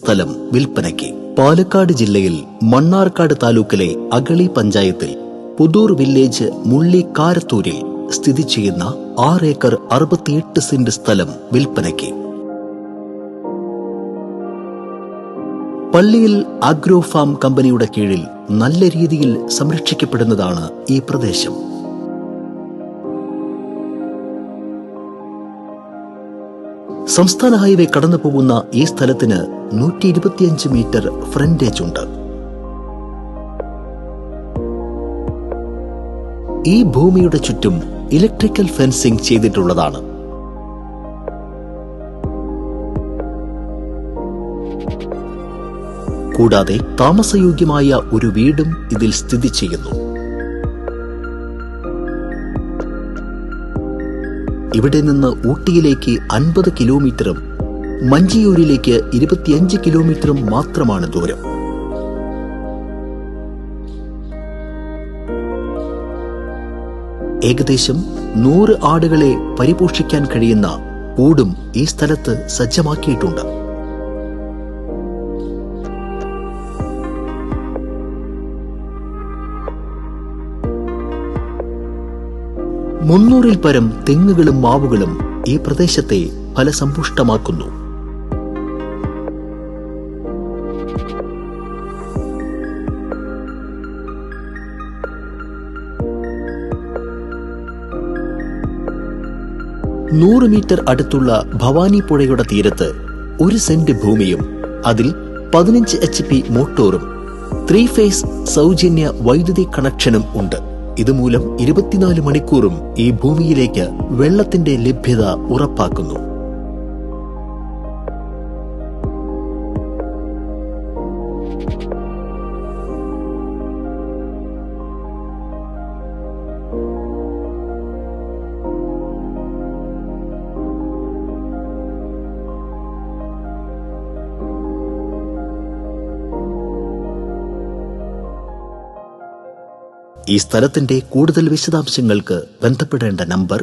സ്ഥലം വിൽപ്പനയ്ക്ക്. പാലക്കാട് ജില്ലയിൽ മണ്ണാർക്കാട് താലൂക്കിലെ അഗളി പഞ്ചായത്തിൽ പുതൂർ വില്ലേജ് മുള്ളി കാരത്തൂരിൽ സ്ഥിതി ചെയ്യുന്ന ആറ് ഏക്കർ അറുപത്തിയെട്ട് സെന്റ് സ്ഥലം വിൽപ്പനയ്ക്ക്. പള്ളിയിൽ അഗ്രോ ഫാം കമ്പനിയുടെ കീഴിൽ നല്ല രീതിയിൽ സംരക്ഷിക്കപ്പെടുന്നതാണ് ഈ പ്രദേശം. സംസ്ഥാന ഹൈവേ കടന്നു പോകുന്ന ഈ സ്ഥലത്തിന് നൂറ്റി ഇരുപത്തിയഞ്ച് മീറ്റർ ഫ്രണ്ടേജ് ഉണ്ട്. ഈ ഭൂമിയുടെ ചുറ്റും ഇലക്ട്രിക്കൽ ഫെൻസിംഗ് ചെയ്തിട്ടുള്ളതാണ്. കൂടാതെ താമസയോഗ്യമായ ഒരു വീടും ഇതിൽ സ്ഥിതി ചെയ്യുന്നു. ഇവിടെ നിന്ന് ഊട്ടിയിലേക്ക് അൻപത് കിലോമീറ്ററും മഞ്ചിയൂരിലേക്ക് ഇരുപത്തിയഞ്ച് കിലോമീറ്ററും മാത്രമാണ് ദൂരം. ഏകദേശം നൂറ് ആടുകളെ പരിപോഷിക്കാൻ കഴിയുന്ന കൂടും ഈ സ്ഥലത്ത് സജ്ജമാക്കിയിട്ടുണ്ട്. മുന്നൂറിൽ പരം തെങ്ങുകളും മാവുകളും ഈ പ്രദേശത്തെ ഫലസമ്പുഷ്ടമാക്കുന്നു നൂറ് മീറ്റർ അടുത്തുള്ള ഭവാനി പുഴയുടെ തീരത്ത് ഒരു സെന്റ് ഭൂമിയും അതിൽ പതിനഞ്ച് എച്ച് പി മോട്ടോറും ത്രീ ഫേസ് സൗജന്യ വൈദ്യുതി കണക്ഷനും ഉണ്ട്. ഇതുമൂലം ഇരുപത്തിനാല് മണിക്കൂറും ഈ ഭൂമിയിലേക്ക് വെള്ളത്തിന്റെ ലഭ്യത ഉറപ്പാക്കുന്നു. ഈ സ്ഥലത്തിന്റെ കൂടുതൽ വിശദാംശങ്ങൾക്ക് ബന്ധപ്പെടേണ്ട നമ്പർ